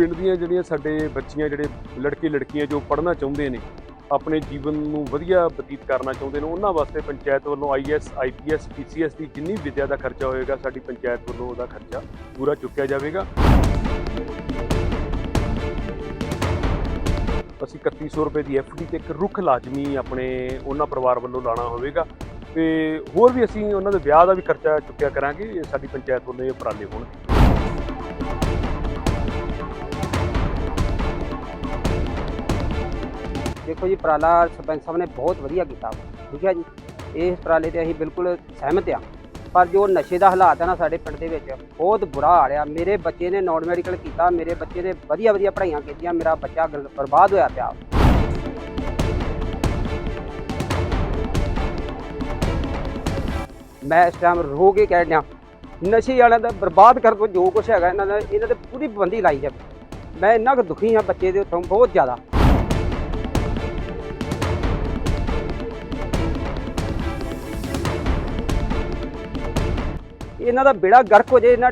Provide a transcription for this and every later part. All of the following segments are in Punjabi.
ਪਿੰਡ ਦੀਆਂ ਜਿਹੜੀਆਂ ਸਾਡੇ ਬੱਚੀਆਂ, ਜਿਹੜੇ ਲੜਕੇ ਲੜਕੀਆਂ ਜੋ ਪੜ੍ਹਨਾ ਚਾਹੁੰਦੇ ਨੇ, ਆਪਣੇ ਜੀਵਨ ਨੂੰ ਵਧੀਆ ਬਤੀਤ ਕਰਨਾ ਚਾਹੁੰਦੇ ਨੇ, ਉਹਨਾਂ ਵਾਸਤੇ ਪੰਚਾਇਤ ਵੱਲੋਂ ਆਈਐਸ ਆਈਪੀਐਸ ਪੀਸੀਐਸ ਦੀ ਜਿੰਨੀ ਵਿਦਿਆ ਦਾ ਖਰਚਾ ਹੋਏਗਾ, ਸਾਡੀ ਪੰਚਾਇਤ ਵੱਲੋਂ ਉਹਦਾ ਖਰਚਾ ਪੂਰਾ ਚੁੱਕਿਆ ਜਾਵੇਗਾ। ਅਸੀਂ 3100 ਰੁਪਏ ਦੀ ਐਫਡੀ ਤੇ ਇੱਕ ਰੁੱਖ ਲਾਜ਼ਮੀ ਆਪਣੇ ਉਹਨਾਂ ਪਰਿਵਾਰ ਵੱਲੋਂ ਲਾਣਾ ਹੋਵੇਗਾ ਤੇ ਹੋਰ ਵੀ ਅਸੀਂ ਉਹਨਾਂ ਦੇ ਵਿਆਹ ਦਾ ਵੀ ਖਰਚਾ ਚੁੱਕਿਆ ਕਰਾਂਗੇ, ਸਾਡੀ ਪੰਚਾਇਤ ਵੱਲੋਂ ਇਹ ਉਪਰਾਲੇ ਹੋਣਗੇ। ਦੇਖੋ ਜੀ, ਉਪਰਾਲਾ ਸਰਪੰਚ ਸਾਹਿਬ ਨੇ ਬਹੁਤ ਵਧੀਆ ਕੀਤਾ ਠੀਕ ਹੈ ਜੀ। ਇਸ ਉਪਰਾਲੇ ਤੇ ਅਸੀਂ ਬਿਲਕੁਲ ਸਹਿਮਤ ਆ ਪਰ ਜੋ ਨਸ਼ੇ ਦਾ ਹਾਲਾਤ ਹੈ ਨਾ ਸਾਡੇ ਪਿੰਡ ਦੇ ਵਿੱਚ, ਬਹੁਤ ਬੁਰਾ ਹਾਲ ਆ। ਮੇਰੇ ਬੱਚੇ ਨੇ ਨਾਨ ਮੈਡੀਕਲ ਕੀਤਾ, ਮੇਰੇ ਬੱਚੇ ਨੇ ਵਧੀਆ ਵਧੀਆ ਪੜ੍ਹਾਈਆਂ ਕੀਤੀਆਂ, ਮੇਰਾ ਬੱਚਾ ਗਲ- ਬਰਬਾਦ ਹੋਇਆ ਪਿਆ। ਮੈਂ ਇਸ ਟਾਈਮ ਰੋ ਕੇ ਕਹਿ ਰਿਹਾ, ਨਸ਼ੇ ਵਾਲਿਆਂ ਦਾ ਬਰਬਾਦ ਕਰ ਦੋ ਜੋ ਕੁਝ ਹੈਗਾ, ਇਹਨਾਂ ਦਾ ਇਹਨਾਂ ਤੇ ਪੂਰੀ ਪਾਬੰਦੀ ਲਾਈ ਜਾਵੇ। ਮੈਂ ਇੰਨਾ ਕੁ ਦੁਖੀ ਹਾਂ ਬੱਚੇ ਦੇ ਉੱਥੋਂ ਬਹੁਤ ਜ਼ਿਆਦਾ। ਇਹਨਾਂ ਦਾ ਬੇੜਾ ਗਰਕ ਹੋ ਜੇ ਇਹਨਾਂ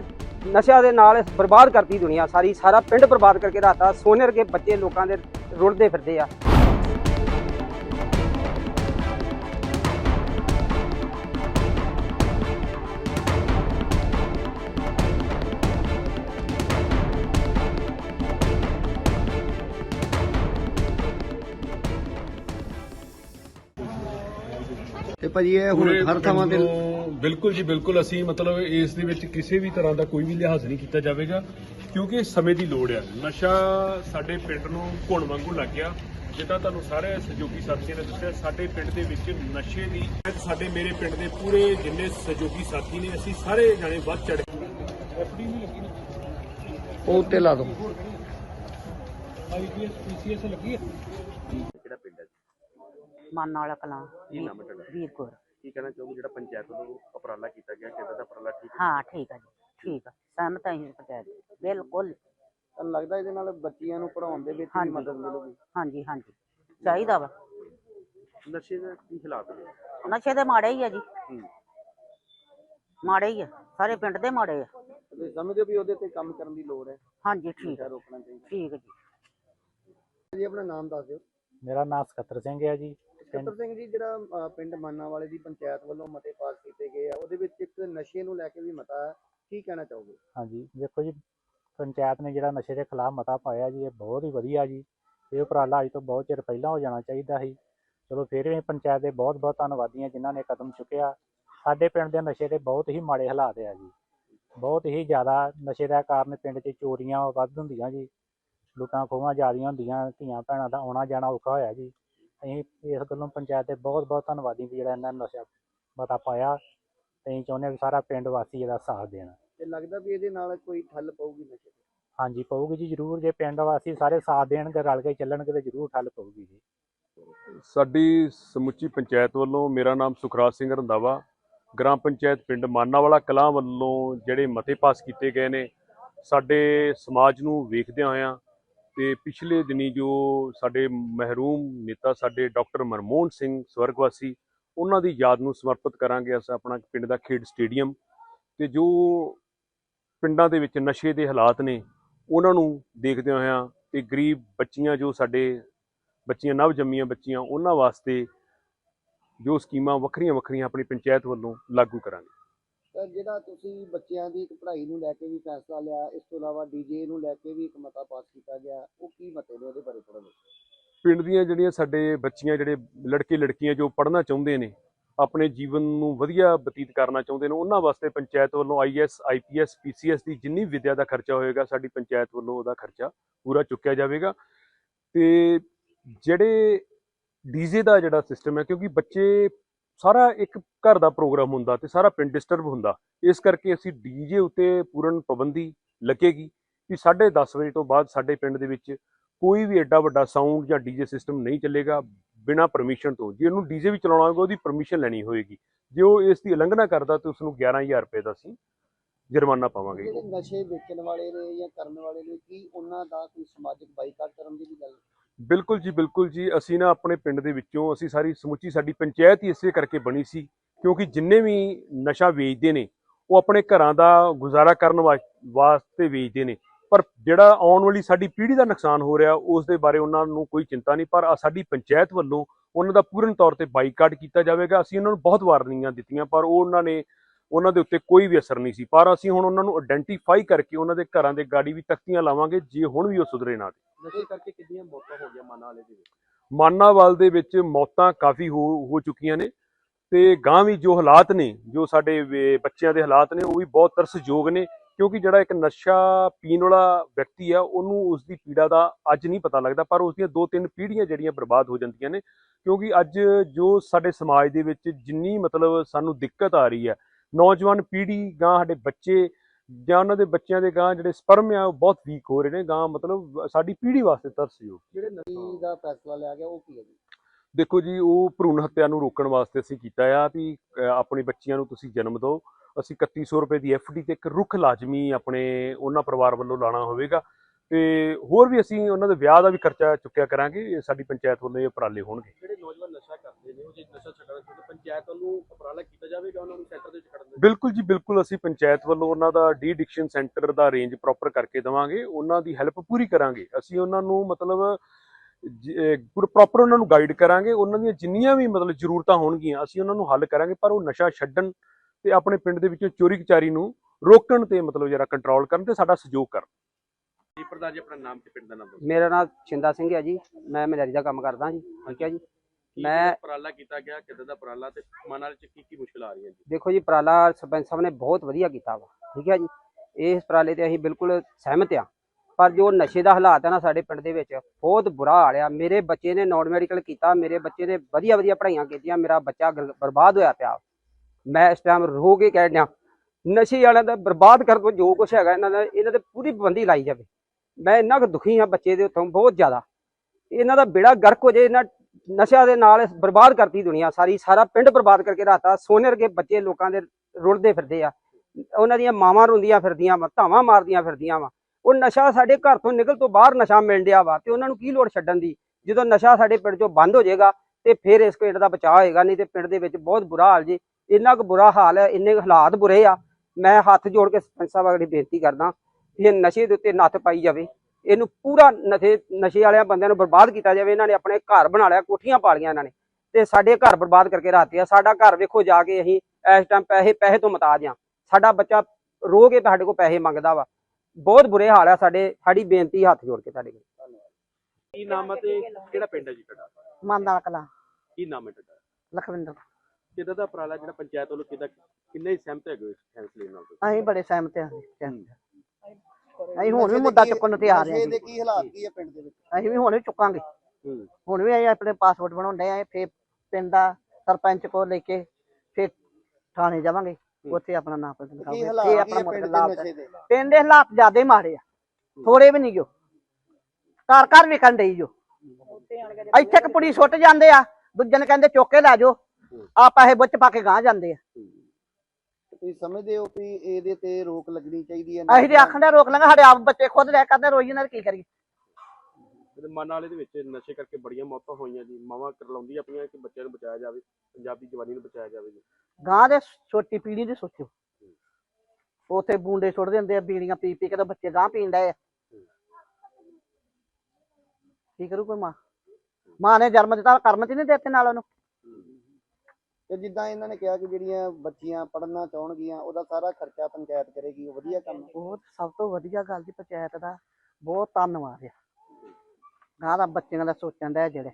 ਨਸ਼ਿਆਂ ਦੇ ਨਾਲ ਬਰਬਾਦ ਕਰਤੀ ਦੁਨੀਆ ਸਾਰੀ ਸਾਰਾ ਪਿੰਡ ਬਰਬਾਦ ਕਰਕੇ ਰਾਤਾ ਸੋਨੇ ਵਰਗੇ ਬੱਚੇ ਲੋਕਾਂ ਦੇ ਰੁਲਦੇ ਫਿਰਦੇ ਆ। ਤੇ ਭਾਜੀ ਇਹ ਹੁਣ ਹਰ ਥਾਵਾਂ ਤੇ ਬਿਲਕੁਲ ਜੀ ਬਿਲਕੁਲ ਅਸੀਂ ਮਤਲਬ ਇਸ ਦੇ ਵਿੱਚ ਕਿਸੇ ਵੀ ਤਰ੍ਹਾਂ ਦਾ ਕੋਈ ਵੀ ਲਿਹਾਜ਼ ਨਹੀਂ ਕੀਤਾ ਜਾਵੇਗਾ ਕਿਉਂਕਿ ਸਮੇਂ ਦੀ ਲੋੜ ਆ। ਨਸ਼ਾ ਸਾਡੇ ਪਿੰਡ ਨੂੰ ਘੁਣ ਵਾਂਗੂ ਲੱਗ ਗਿਆ। ਜਿੱਦਾਂ ਤੁਹਾਨੂੰ ਸਾਰੇ ਸਹਿਯੋਗੀ ਸਾਥੀਆਂ ਨੇ ਦੱਸਿਆ ਸਾਡੇ ਪਿੰਡ ਦੇ ਵਿੱਚ ਨਸ਼ੇ ਦੀ ਸਾਡੇ ਮੇਰੇ ਪਿੰਡ ਦੇ ਪੂਰੇ ਜਿੰਨੇ ਸਹਿਯੋਗੀ ਸਾਥੀ ਨੇ ਅਸੀਂ ਸਾਰੇ ਜਾਣੇ ਵੱਧ ਚੜ ਐਫਡੀ ਨਹੀਂ ਲੱਗੀ ਨਾ। ਉਹ ਉੱਤੇ ਲਾ ਦੋ। ਆਈਪੀਐਸ ਪੀਸੀਐਸ ਲੱਗੀ ਹੈ ਕਿਹੜਾ ਪਿੰਡ ਹੈ ਮਨ ਵਾਲਾ ਕਲਾਂ ਹੈ ਵੀਰ ਕੌਰ ਕੀ ਕਹਿਣਾ ਚਾਹੋਗੇ? ਜਿਹੜਾ ਪੰਚਾਇਤ ਵੱਲੋਂ ਉਪਰਾਲਾ ਕੀਤਾ ਗਿਆ ਕਿਹਦਾ ਦਾ ਉਪਰਾਲਾ ਠੀਕ ਹੈ? ਹਾਂ ਠੀਕ ਹੈ ਜੀ ਠੀਕ ਹੈ ਸਹਿਮਤ ਹਾਂ ਜੀ ਪੰਚਾਇਤ ਬਿਲਕੁਲ। ਤੁਹਾਨੂੰ ਲੱਗਦਾ ਇਹਦੇ ਨਾਲ ਬੱਚੀਆਂ ਨੂੰ ਪੜਾਉਣ ਦੇ ਵਿੱਚ ਵੀ ਹਾਂਜੀ। ਮਦਦ ਮਿਲੂਗੀ। ਹਾਂਜੀ ਹਾਂਜੀ। ਚਾਹੀਦਾ ਵਾ। ਨਸ਼ੇ ਦਾ ਕੀ ਹਾਲਾਤ ਨੇ? ਨਸ਼ੇ ਦੇ ਮਾੜੇ ਹੀ ਆ ਜੀ। ਹੂੰ। ਮਾੜੇ ਹੀ ਆ ਸਾਰੇ ਪਿੰਡ ਦੇ ਮਾੜੇ ਆ। ਤੁਸੀਂ ਸਮਝਦੇ ਹੋ ਵੀ ਉਹਦੇ ਤੇ ਕੰਮ ਕਰਨ ਦੀ ਲੋੜ ਹੈ? ਹਾਂਜੀ ਠੀਕ। ਨਸ਼ਾ ਹੈ ਰੋਕਣਾ ਚਾਹੀਦਾ। ਠੀਕ ਹੈ ਜੀ। ਜੀ ਆਪਣਾ ਨਾਮ ਦੱਸ ਦਿਓ। ਮੇਰਾ ਨਾਮ ਸਕੱਤਰ ਸਿੰਘ ਹੈ ਜੀ। ਸਤਰ ਸਿੰਘ ਜੀ ਜਿਹੜਾ ਅਹ, ਪਿੰਡ ਮਾਨਾ ਵਾਲੇ ਦੀ ਪੰਚਾਇਤ ਵੱਲੋਂ ਮਤੇ ਪਾਸ ਕੀਤੇ ਗਏ ਆ ਉਹਦੇ ਵਿੱਚ ਇੱਕ ਨਸ਼ੇ ਨੂੰ ਲੈ ਕੇ ਵੀ ਮਤਾ ਹੈ ਕੀ ਕਹਿਣਾ ਚਾਹੋਗੇ? ਹਾਂਜੀ ਦੇਖੋ ਜੀ ਪੰਚਾਇਤ ਨੇ ਜਿਹੜਾ ਨਸ਼ੇ ਦੇ ਖਿਲਾਫ ਮਤਾ ਪਾਇਆ ਜੀ ਇਹ ਬਹੁਤ ਹੀ ਵਧੀਆ ਜੀ ਇਹ ਉਪਰਾਲਾ ਅੱਜ ਤੋਂ ਬਹੁਤ ਚਿਰ ਪਹਿਲਾਂ ਹੋ ਜਾਣਾ ਚਾਹੀਦਾ ਸੀ ਚਲੋ ਫਿਰ ਵੀ ਪੰਚਾਇਤ ਦੇ ਬਹੁਤ ਬਹੁਤ ਧੰਨਵਾਦੀ ਹਾਂ ਜਿਨ੍ਹਾਂ ਨੇ ਕਦਮ ਚੁੱਕਿਆ ਸਾਡੇ ਪਿੰਡ ਦੇ ਨਸ਼ੇ ਦੇ ਬਹੁਤ ਹੀ ਮਾੜੇ ਹਾਲਾਤ ਆ ਜੀ ਬਹੁਤ ਹੀ ਜ਼ਿਆਦਾ ਨਸ਼ੇ ਦਾ ਕਾਰਨ ਪਿੰਡ 'ਚ ਚੋਰੀਆਂ ਵੱਧ ਹੁੰਦੀਆਂ ਜੀ ਲੁੱਟਾਂ ਖੋਹਾਂ ਜ਼ਿਆਦੀਆਂ ਹੁੰਦੀਆਂ ਧੀਆਂ ਭੈਣਾਂ ਦਾ ਆਉਣਾ ਜਾਣਾ ਔਖਾ ਹੋਇਆ ਜੀ ਅਸੀਂ ਇਸ ਗੱਲੋਂ ਪੰਚਾਇਤ ਦੇ ਬਹੁਤ ਬਹੁਤ ਧੰਨਵਾਦੀ ਵੀ ਜਿਹੜਾ ਇਹਨਾਂ ਨੇ ਨਸ਼ਾ ਮਤਾ ਪਾਇਆ ਤੇ ਅਸੀਂ ਚਾਹੁੰਦੇ ਹਾਂ ਵੀ ਸਾਰਾ ਪਿੰਡ ਵਾਸੀ ਇਹਦਾ ਸਾਥ ਦੇਣ। ਤੇ ਲੱਗਦਾ ਵੀ ਇਹਦੇ ਨਾਲ ਕੋਈ ਠੱਲ ਪਊਗੀ ਨਸ਼ੇ ਹਾਂਜੀ ਪਊਗੀ ਜੀ ਜ਼ਰੂਰ ਜੇ ਪਿੰਡ ਵਾਸੀ ਸਾਰੇ ਸਾਥ ਦੇਣਗੇ ਰਲ ਕੇ ਚੱਲਣਗੇ ਤੇ ਜ਼ਰੂਰ ਠੱਲ ਪਊਗੀ ਜੀ। ਸਾਡੀ ਸਮੁੱਚੀ ਪੰਚਾਇਤ ਵੱਲੋਂ ਮੇਰਾ ਨਾਮ ਸੁਖਰਾਜ ਸਿੰਘ ਰੰਧਾਵਾ ਗ੍ਰਾਮ ਪੰਚਾਇਤ ਪਿੰਡ ਮਾਨਾਵਾਲਾ ਕਲਾਂ ਵੱਲੋਂ ਜਿਹੜੇ ਮਤੇ ਪਾਸ ਕੀਤੇ ਗਏ ਨੇ ਸਾਡੇ ਸਮਾਜ ਨੂੰ ਵੇਖਦਿਆਂ ਹੋਇਆਂ ਤੇ ਪਿਛਲੇ ਦਿਨੀ ਜੋ ਸਾਡੇ ਮਹਿਰੂਮ ਨੇਤਾ ਸਾਡੇ ਡਾਕਟਰ ਮਨਮੋਹਨ ਸਿੰਘ ਸਵਰਗਵਾਸੀ, ਉਹਨਾਂ ਦੀ ਯਾਦ ਨੂੰ ਸਮਰਪਿਤ ਕਰਾਂਗੇ ਅਸੀਂ ਆਪਣਾ ਪਿੰਡ ਦਾ ਖੇਡ ਸਟੇਡੀਅਮ ਤੇ ਜੋ ਪਿੰਡਾਂ ਦੇ ਵਿੱਚ ਨਸ਼ੇ ਦੇ ਹਾਲਾਤ ਨੇ, ਉਹਨਾਂ ਨੂੰ ਦੇਖਦਿਆਂ ਹੋਇਆਂ ਤੇ ਗਰੀਬ ਬੱਚੀਆਂ ਜੋ ਸਾਡੇ ਬੱਚੀਆਂ ਨਵ ਜੰਮੀਆਂ ਬੱਚੀਆਂ, ਉਹਨਾਂ ਵਾਸਤੇ ਜੋ ਸਕੀਮਾਂ ਵੱਖਰੀਆਂ ਵੱਖਰੀਆਂ ਆਪਣੀ ਪੰਚਾਇਤ ਵੱਲੋਂ ਲਾਗੂ ਕਰਾਂਗੇ। ਤਾਂ ਜਿਹੜਾ ਤੁਸੀਂ ਬੱਚਿਆਂ ਦੀ ਇੱਕ ਪੜ੍ਹਾਈ ਨੂੰ ਲੈ ਕੇ ਵੀ ਫੈਸਲਾ ਲਿਆ, ਇਸ ਤੋਂ ਇਲਾਵਾ ਡੀਜੇ ਨੂੰ ਲੈ ਕੇ ਵੀ ਇੱਕ ਮਤਾ ਪਾਸ ਕੀਤਾ ਗਿਆ, ਉਹ ਕੀ ਮਤੇ ਨੇ ਉਹਦੇ ਬਾਰੇ ਥੋੜਾ ਦੱਸੋ? ਪਿੰਡ ਦੀਆਂ ਜਿਹੜੀਆਂ ਸਾਡੇ ਬੱਚੀਆਂ, ਜਿਹੜੇ ਲੜਕੇ ਲੜਕੀਆਂ ਜੋ ਪੜ੍ਹਨਾ ਚਾਹੁੰਦੇ ਨੇ, ਆਪਣੇ ਜੀਵਨ ਨੂੰ ਵਧੀਆ ਬਤੀਤ ਕਰਨਾ ਚਾਹੁੰਦੇ ਨੇ, ਉਹਨਾਂ ਵਾਸਤੇ ਪੰਚਾਇਤ ਵੱਲੋਂ ਆਈਐਸ ਆਈਪੀਐਸ ਪੀਸੀਐਸ ਦੀ ਜਿੰਨੀ ਵਿਦਿਆ ਦਾ ਖਰਚਾ ਹੋਏਗਾ, ਸਾਡੀ ਪੰਚਾਇਤ ਵੱਲੋਂ ਉਹਦਾ ਖਰਚਾ ਪੂਰਾ ਚੁੱਕਿਆ ਜਾਵੇਗਾ। ਤੇ ਜਿਹੜੇ ਡੀਜੇ ਦਾ ਜਿਹੜਾ ਸਿਸਟਮ ਹੈ, ਕਿਉਂਕਿ ਬੱਚੇ ਸਾਰਾ ਇੱਕ ਘਰ ਦਾ ਪ੍ਰੋਗਰਾਮ ਹੁੰਦਾ ਤੇ ਸਾਰਾ ਪਿੰਡ ਡਿਸਟਰਬ ਹੁੰਦਾ। ਇਸ ਕਰਕੇ ਅਸੀਂ ਡੀਜੇ ਉੱਤੇ ਪੂਰਨ ਪਾਬੰਦੀ ਲੱਗੇਗੀ ਕਿ 10:30 ਵਜੇ ਤੋਂ ਬਾਅਦ ਸਾਡੇ ਪਿੰਡ ਦੇ ਵਿੱਚ ਕੋਈ ਵੀ ਐਡਾ ਵੱਡਾ ਸਾਊਂਡ ਜਾਂ ਡੀਜੇ ਸਿਸਟਮ ਨਹੀਂ ਚੱਲੇਗਾ ਬਿਨਾਂ ਪਰਮਿਸ਼ਨ ਤੋਂ। ਜੇ ਉਹਨੂੰ ਡੀਜੇ ਵੀ ਚਲਾਉਣਾ ਹੋਵੇਗਾ ਉਹਦੀ ਪਰਮਿਸ਼ਨ ਲੈਣੀ ਹੋਏਗੀ। ਜੇ ਉਹ ਇਸ ਦੀ ਉਲੰਘਣਾ ਕਰਦਾ ਤੇ ਉਸ ਨੂੰ 11000 ਰੁਪਏ ਦਾ ਅਸੀਂ ਜੁਰਮਾਨਾ ਪਾਵਾਂਗੇ। ਜਿਹੜੇ ਨਸ਼ੇ ਵੇਚਣ ਵਾਲੇ ਨੇ ਜਾਂ ਕਰਨ ਵਾਲੇ ਨੇ, ਕੀ ਉਹਨਾਂ ਦਾ ਕੋਈ ਸਮਾਜਿਕ ਬਾਈਕਾਟ ਕਰਨ ਦੀ ਵੀ ਗੱਲ? ਬਿਲਕੁਲ ਜੀ ਬਿਲਕੁਲ ਜੀ। ਅਸੀਂ ਨਾ ਆਪਣੇ ਪਿੰਡ ਦੇ ਵਿੱਚੋਂ, ਅਸੀਂ ਸਾਰੀ ਸਮੁੱਚੀ ਸਾਡੀ ਪੰਚਾਇਤ ਹੀ ਇਸੇ ਕਰਕੇ ਬਣੀ ਸੀ, ਕਿਉਂਕਿ ਜਿੰਨੇ ਵੀ ਨਸ਼ਾ ਵੇਚਦੇ ਨੇ, ਉਹ ਆਪਣੇ ਘਰਾਂ ਦਾ ਗੁਜ਼ਾਰਾ ਕਰਨ ਵਾ- ਵਾਸਤੇ ਵੇਚਦੇ ਨੇ। ਪਰ ਜਿਹੜਾ ਆਉਣ ਵਾਲੀ ਸਾਡੀ ਪੀੜ੍ਹੀ ਦਾ ਨੁਕਸਾਨ ਹੋ ਰਿਹਾ, ਉਸ ਦੇ ਬਾਰੇ ਉਹਨਾਂ ਨੂੰ ਕੋਈ ਚਿੰਤਾ ਨਹੀਂ, ਪਰ ਸਾਡੀ ਪੰਚਾਇਤ ਵੱਲੋਂ ਉਹਨਾਂ ਦਾ ਪੂਰਨ ਤੌਰ ਤੇ ਬਾਈਕਾਟ ਕੀਤਾ ਜਾਵੇਗਾ। ਅਸੀਂ ਉਹਨਾਂ ਨੂੰ ਬਹੁਤ ਵਾਰਨਿੰਗਾਂ ਦਿੱਤੀਆਂ, ਪਰ ਉਹ ਉਹਨਾਂ ਨੇ ਉਹਨਾਂ ਦੇ ਉੱਤੇ ਕੋਈ ਵੀ ਅਸਰ ਨਹੀਂ ਸੀ। ਪਰ ਅਸੀਂ ਹੁਣ ਉਹਨਾਂ ਨੂੰ ਆਇਡੈਂਟੀਫਾਈ ਕਰਕੇ ਉਹਨਾਂ ਦੇ ਘਰਾਂ ਦੇ ਗਾੜੀ ਵੀ ਤਖਤੀਆਂ ਲਾਵਾਂਗੇ ਜੇ ਹੁਣ ਵੀ ਉਹ ਸੁਧਰੇ ਨਾ ਤੇ। ਨਸ਼ੇ ਕਰਕੇ ਕਿੰਨੀਆਂ ਮੌਤਾਂ ਹੋ ਗਈਆਂ ਮਾਨਾ ਵਾਲੇ ਦੇ ਵਿੱਚ? ਮਾਨਾਵਾਲ ਦੇ ਵਿੱਚ ਮੌਤਾਂ ਕਾਫੀ ਹੋ ਹੋ ਚੁੱਕੀਆਂ ਨੇ ਤੇ ਗਾਂ ਵੀ ਜੋ ਹਾਲਾਤ ਨੇ ਜੋ ਸਾਡੇ ਬੱਚਿਆਂ ਦੇ ਹਾਲਾਤ ਨੇ ਉਹ ਵੀ ਬਹੁਤ ਤਰਸਯੋਗ ਨੇ ਕਿਉਂਕਿ ਜਿਹੜਾ ਇੱਕ ਨਸ਼ਾ ਪੀਣ ਵਾਲਾ ਵਿਅਕਤੀ ਆ ਉਹਨੂੰ ਉਸ ਦੀ ਪੀੜਾ ਦਾ ਅੱਜ ਨਹੀਂ ਪਤਾ ਲੱਗਦਾ ਪਰ ਉਸ ਦੀਆਂ ਦੋ ਤਿੰਨ ਪੀੜ੍ਹੀਆਂ ਜਿਹੜੀਆਂ ਬਰਬਾਦ ਹੋ ਜਾਂਦੀਆਂ ਨੇ ਕਿਉਂਕਿ ਅੱਜ ਜੋ ਸਾਡੇ ਸਮਾਜ ਦੇ ਵਿੱਚ ਜਿੰਨੀ ਮਤਲਬ ਸਾਨੂੰ ਦਿੱਕਤ ਆ ਰਹੀ ਹੈ ਨੌਜਵਾਨ ਪੀੜ੍ਹੀ ਗਾਂ ਸਾਡੇ ਬੱਚੇ ਜਾਂ ਉਹਨਾਂ ਦੇ ਬੱਚਿਆਂ ਦੇ ਗਾਂ ਜਿਹੜੇ ਸਪਰਮ ਆ ਉਹ ਬਹੁਤ ਵੀਕ ਹੋ ਰਹੇ ਨੇ। ਗਾਂ ਮਤਲਬ ਸਾਡੀ ਪੀੜ੍ਹੀ ਵਾਸਤੇ ਤਰਸਯੋਗ ਜਿਹੜੇ ਨਵੀਂ ਦਾ ਫੈਸਲਾ ਲਿਆ ਗਿਆ ਉਹ ਕੀ ਹੈ ਜੀ? ਦੇਖੋ ਜੀ ਉਹ ਭਰੂਣ ਹੱਤਿਆ ਨੂੰ ਰੋਕਣ ਵਾਸਤੇ ਅਸੀਂ ਕੀਤਾ ਆ ਵੀ ਆਪਣੀ ਬੱਚੀਆਂ ਨੂੰ ਤੁਸੀਂ ਜਨਮ ਦਿਓ। ਅਸੀਂ 3100 ਰੁਪਏ ਦੀ ਡੀ ਤੇ ਇੱਕ ਰੁੱਖ ਲਾਜ਼ਮੀ ਆਪਣੇ ਉਹਨਾਂ ਪਰਿਵਾਰ ਵੱਲੋਂ ਲਾਣਾ ਹੋਵੇਗਾ। ਤੇ ਹੋਰ ਵੀ ਅਸੀਂ ਉਹਨਾਂ ਦੇ ਵਿਆਹ ਦਾ ਵੀ ਖਰਚਾ ਚੁੱਕਿਆ ਕਰਾਂਗੇ ਸਾਡੀ ਪੰਚਾਇਤ ਵੱਲੋਂ ਇਹ ਉਪਰਾਲੇ ਹੋਣਗੇ। ਜਿਹੜੇ ਨੌਜਵਾਨ ਨਸ਼ਾ ਕਰਦੇ ਨੇ ਉਹ ਜੇ ਨਸ਼ਾ ਛੱਡਣਾ ਚਾਹੁੰਦੇ ਪੰਚਾਇਤ ਵੱਲੋਂ ਉਪਰਾਲਾ ਕੀਤਾ ਜਾਵੇਗਾ ਉਹਨਾਂ ਨੂੰ ਸੈਂਟਰ ਦੇ ਵਿੱਚ ਖੜਨ ਦੇ ਬਿਲਕੁਲ ਜੀ ਬਿਲਕੁਲ ਅਸੀਂ ਪੰਚਾਇਤ ਵੱਲੋਂ ਉਹਨਾਂ ਦਾ ਡੀ ਐਡਿਕਸ਼ਨ ਸੈਂਟਰ ਦਾ ਰੇਂਜ ਪ੍ਰੋਪਰ ਕਰਕੇ ਦੇਵਾਂਗੇ ਉਹਨਾਂ ਦੀ ਹੈਲਪ ਪੂਰੀ ਕਰਾਂਗੇ। ਅਸੀਂ ਉਹਨਾਂ ਨੂੰ ਮਤਲਬ ਪ੍ਰੋਪਰ ਉਹਨਾਂ ਨੂੰ ਗਾਈਡ ਕਰਾਂਗੇ ਉਹਨਾਂ ਦੀਆਂ ਜਿੰਨੀਆਂ ਵੀ ਮਤਲਬ ਜ਼ਰੂਰਤਾਂ ਹੋਣਗੀਆਂ ਅਸੀਂ ਉਹਨਾਂ ਨੂੰ ਹੱਲ ਕਰਾਂਗੇ ਪਰ ਉਹ ਨਸ਼ਾ ਛੱਡਣ ਤੇ ਆਪਣੇ ਪਿੰਡ ਦੇ ਵਿੱਚੋਂ ਚੋਰੀ ਕਚਾਰੀ ਨੂੰ ਰੋਕਣ ਤੇ ਮਤਲਬ ਜਿਹੜਾ ਕੰਟਰੋਲ ਕਰਨ ਤੇ ਸਾਡਾ ਸਹਿਯੋਗ ਕਰਨ। ਜੀ ਪ੍ਰਧਾਨ ਜੀ ਆਪਣਾ ਨਾਮ ਤੇ ਪਿੰਡ ਦਾ ਨਾਮ ਦੱਸੋ। ਮੇਰਾ ਨਾਮ ਛਿੰਦਾ ਸਿੰਘ ਹੈ ਜੀ। ਮੈਂ ਮਲੇਰੀ ਦਾ ਕੰਮ ਕਰਦਾ ਜੀ। ਠੀਕ ਹੈ ਜੀ। ਮੈਂ- ਉਪਰਾਲਾ ਕੀਤਾ ਗਿਆ ਕਿੱਦਾਂ ਦਾ ਉਪਰਾਲਾ ਤੇ ਮਾਨਾ ਵਾਲੇ ਚ ਕੀ ਕੀ ਮੁਸ਼ਕਲ ਆ ਰਹੀਆਂ ਜੀ? ਦੇਖੋ ਜੀ ਉਪਰਾਲਾ ਸਰਪੰਚ ਸਾਹਿਬ ਨੇ ਬਹੁਤ ਵਧੀਆ ਕੀਤਾ ਵਾ। ਠੀਕ ਹੈ ਜੀ। ਇਸ ਉਪਰਾਲੇ ਤੇ ਅਸੀਂ ਬਿਲਕੁਲ ਸਹਿਮਤ ਆ ਪਰ ਜੋ ਨਸ਼ੇ ਦਾ ਹਾਲਾਤ ਹੈ ਨਾ ਸਾਡੇ ਪਿੰਡ ਦੇ ਵਿੱਚ ਬਹੁਤ ਬੁਰਾ ਹਾਲ ਆ। ਮੇਰੇ ਬੱਚੇ ਨੇ ਨਾਨ ਮੈਡੀਕਲ ਕੀਤਾ ਮੇਰੇ ਬੱਚੇ ਨੇ ਵਧੀਆ ਵਧੀਆ ਪੜ੍ਹਾਈਆਂ ਕੀਤੀਆਂ ਮੇਰਾ ਬੱਚਾ ਬਰਬਾਦ ਹੋਇਆ ਪਿਆ। ਮੈਂ ਇਸ ਟਾਈਮ ਰੋ ਕੇ ਕਹਿ ਰਿਹਾ ਨਸ਼ੇ ਵਾਲਿਆਂ ਦਾ ਬਰਬਾਦ ਕਰ ਦੋ ਜੋ ਕੁਝ ਹੈਗਾ ਇਹਨਾਂ ਦਾ ਇਹਨਾਂ ਤੇ ਪੂਰੀ ਪਾਬੰਦੀ ਲਾਈ ਜਾਵੇ। ਮੈਂ ਇੰਨਾ ਕੁ ਦੁਖੀ ਹਾਂ ਬੱਚੇ ਦੇ ਉੱਤੋਂ, ਬਹੁਤ ਜ਼ਿਆਦਾ। ਇਹਨਾਂ ਦਾ ਬੇੜਾ ਗਰਕ ਹੋ ਜੇ ਇਹਨਾਂ ਨਸ਼ਿਆਂ ਦੇ ਨਾਲ ਬਰਬਾਦ ਕਰਤੀ ਦੁਨੀਆ ਸਾਰੀ, ਸਾਰਾ ਪਿੰਡ ਬਰਬਾਦ ਕਰਕੇ ਰਾਤਾ ਸੋਨੇ ਵਰਗੇ ਬੱਚੇ ਲੋਕਾਂ ਦੇ ਰੁਲਦੇ ਫਿਰਦੇ ਆ। ਉਹਨਾਂ ਦੀਆਂ ਮਾਵਾਂ ਰੋਂਦੀਆਂ ਫਿਰਦੀਆਂ ਵਾ, ਧਾਵਾਂ ਮਾਰਦੀਆਂ ਫਿਰਦੀਆਂ ਵਾ। ਉਹ ਨਸ਼ਾ ਸਾਡੇ ਘਰ ਤੋਂ ਨਿਕਲ ਤੋਂ ਬਾਹਰ ਨਸ਼ਾ ਮਿਲ ਡਿਆ ਵਾ ਤੇ ਉਹਨਾਂ ਨੂੰ ਕੀ ਲੋੜ ਛੱਡਣ ਦੀ? ਜਦੋਂ ਨਸ਼ਾ ਸਾਡੇ ਪਿੰਡ ਚੋਂ ਬੰਦ ਹੋ ਜਾਏਗਾ ਤੇ ਫਿਰ ਇਸ ਪਿੰਡ ਦਾ ਬਚਾਅ ਹੋਏਗਾ, ਨਹੀਂ ਤੇ ਪਿੰਡ ਦੇ ਵਿੱਚ ਬਹੁਤ ਬੁਰਾ ਹਾਲ ਜੀ। ਇੰਨਾ ਕੁ ਬੁਰਾ ਹਾਲ ਹੈ, ਇੰਨੇ ਕੁ ਹਾਲਾਤ ਬੁਰੇ ਆ। ਮੈਂ ਹੱਥ ਜੋੜ ਕੇ ਸਰਪੰਚ ਸਾਹਿਬ ਅਗਲੀ ਬੇਨਤੀ ਕਰਦਾ ਇਹ ਨਸ਼ੇ ਦੇ ਉੱਤੇ ਨੱਥ ਪਾਈ ਜਾਵੇ। ਇਹਨੂੰ ਪੂਰਾ ਨਸ਼ੇ ਨਸ਼ੇ ਵਾਲਿਆਂ ਬੰਦਿਆਂ ਨੂੰ ਬਰਬਾਦ ਕੀਤਾ ਜਾਵੇ। ਇਹਨਾਂ ਨੇ ਆਪਣੇ ਘਰ ਬਣਾ ਲਿਆ ਕੋਠੀਆਂ ਪਾ ਲਈਆਂ ਇਹਨਾਂ ਨੇ। ਤੇ ਸਾਡੇ ਘਰ ਬਰਬਾਦ ਕਰਕੇ ਰਾਤੇ ਆ ਸਾਡਾ ਘਰ ਵੇਖੋ ਜਾ ਕੇ ਅਸੀਂ ਇਸ ਟਾਈਮ ਪੈਸੇ ਪੈਸੇ ਤੋਂ ਮਤਾਜ ਆ ਸਾਡਾ ਬੱਚਾ ਰੋ ਕੇ ਸਾਡੇ ਕੋਲ ਪੈਸੇ ਮੰਗਦਾ ਵਾ। ਬਹੁਤ ਬੁਰੇ ਹਾਲ ਆ ਸਾਡੇ। ਸਾਡੀ ਬੇਨਤੀ ਹੱਥ ਜੋੜ ਕੇ ਤੁਹਾਡੇ ਕੋਲ। ਕੀ ਨਾਮ ਹੈ ਤੇ ਕਿਹੜਾ ਪਿੰਡ ਹੈ ਜੀ ਤੁਹਾਡਾ? ਮੰਦਾਲ ਕਲਾ। ਕੀ ਨਾਮ ਹੈ ਤੁਹਾਡਾ? ਲਖਵਿੰਦਰ। ਕਿੱਦਾਂ ਦਾ ਉਪਰਾਲਾ ਜਿਹੜਾ ਪੰਚਾਇਤ ਵੱਲੋਂ ਕਿੱਦਾਂ ਕਿੰਨੇ ਹੀ ਸਹਿਮਤ ਹੈਗੇ ਇਸ ਫੈਸਲੇ ਨਾਲ? ਅਸੀਂ ਬੜੇ ਸਹਿਮਤ ਹਾਂ। ਅਸੀਂ ਹੁਣ ਵੀ ਮੁੱਦਾ ਚੁੱਕਣ ਨੂੰ ਤਿਆਰ ਨਸ਼ੇ ਹਾਂ ਦੇ ਕੀ ਹਾਲਾਤ ਕੀ ਹੈ ਪਿੰਡ ਦੇ ਵਿੱਚ? ਅਸੀਂ ਵੀ ਹੁਣ ਵੀ ਚੁੱਕਾਂਗੇ। ਹੂੰ। ਹੁਣ ਵੀ ਅਸੀਂ ਆਪਣੇ ਪਾਸਪੋਰਟ ਬਣਾਉਂਦੇ ਆ ਫੇਰ ਪਿੰਡ ਦਾ ਸਰਪੰਚ ਕੋਲ ਲੈ ਕੇ ਫੇਰ ਥਾਣੇ ਜਾਵਾਂਗੇ। ਉੱਥੇ ਆਪਣਾ ਨਾਮ ਕੀ ਲਿਖਾਵਾਂਗੇ ਹਾਲਾਤ ਕੀ ਆਪਣਾ ਹੈ ਮੁੱਦਾ ਪਿੰਡ ਦੇ? ਨਸ਼ੇ ਦੇ ਪਿੰਡ ਦੇ ਹਾਲਾਤ ਜ਼ਿਆਦਾ ਹੀ ਮਾੜੇ ਆ। ਥੋੜੇ ਵੀ ਨਹੀਂ ਜੋ ਘਰ ਘਰ ਵਿਕਣ ਡਈ ਜੋ। ਇੱਥੇ ਕਪੜੀ ਸੁੱਟ ਜਾਂਦੇ ਆ। ਦੂਜੇ ਨੇ ਕਹਿੰਦੇ ਚੁੱਕ ਕੇ ਲੈ ਜਾਓ। ਆ ਪੈਸੇ ਬੁੱਚ ਪਾ ਕੇ ਗਾਂ ਜਾਂਦੇ ਆ। ਤੁਸੀਂ ਸਮਝਦੇ ਹੋ ਵੀ ਇਹਦੇ ਤੇ ਰੋਕ ਲੱਗਣੀ ਚਾਹੀਦੀ ਹੈ ਅਸੀਂ ਤੇ ਆਖਣ ਦੇ ਰੋਕ ਲਾਂਗੇ ਸਾਡੇ ਆਪ ਬੱਚੇ ਖੁਦ ਰਹਿ ਕਰਦੇ ਰੋਈ ਨਾਲ ਕੀ ਕਰੀਏ? ਤੇ ਮਾਨਾ ਵਾਲੇ ਦੇ ਵਿੱਚ ਨਸ਼ੇ ਕਰਕੇ ਬੜੀਆਂ ਮੌਤਾਂ ਹੋਈਆਂ ਜੀ। ਮਾਵਾਂ ਕਰਲਾਉਂਦੀਆਂ ਪਈਆਂ ਕਿ ਬੱਚਿਆਂ ਨੂੰ ਬਚਾਇਆ ਜਾਵੇ ਪੰਜਾਬੀ ਜਵਾਨੀ ਨੂੰ ਬਚਾਇਆ ਜਾਵੇ ਜੀ। ਗਾਂ ਦੇ ਛੋਟੀ ਪੀੜੀ ਦੀ ਸੋਚੋ। ਉਥੇ ਬੂੰਡੇ ਸੁੱਟ ਦਿੰਦੇ ਆ ਬੀੜੀਆਂ ਪੀ ਪੀ ਕੇ ਤਾਂ ਬੱਚੇ ਗਾਂ ਪੀਣ ਡਏ ਆ। ਕੀ ਕਰੂ ਕੋਈ ਮਾਂ? ਮਾਂ ਨੇ ਜਨਮ ਦਿੱਤਾ ਕਰਮ ਚ ਨਹੀਂ ਦਿੱਤੇ ਨਾਲ ਉਹਨੂੰ। ਤੇ ਜਿੱਦਾਂ ਇਹਨਾਂ ਨੇ ਕਿਹਾ ਕਿ ਜਿਹੜੀਆਂ ਬੱਚੀਆਂ ਪੜ੍ਹਨਾ ਚਾਹਣਗੀਆਂ, ਉਹਦਾ ਸਾਰਾ ਖਰਚਾ ਪੰਚਾਇਤ ਕਰੇਗੀ, ਉਹ ਵਧੀਆ ਕੰਮ ਹੈ ਬਹੁਤ ਸਭ ਤੋਂ ਵਧੀਆ ਗੱਲ ਜੀ ਪੰਚਾਇਤ ਦਾ ਬਹੁਤ ਧੰਨਵਾਦ ਆ। ਗਾਂ ਦਾ ਬੱਚਿਆਂ ਦਾ ਸੋਚਣ ਦਾ ਜਿਹੜੇ।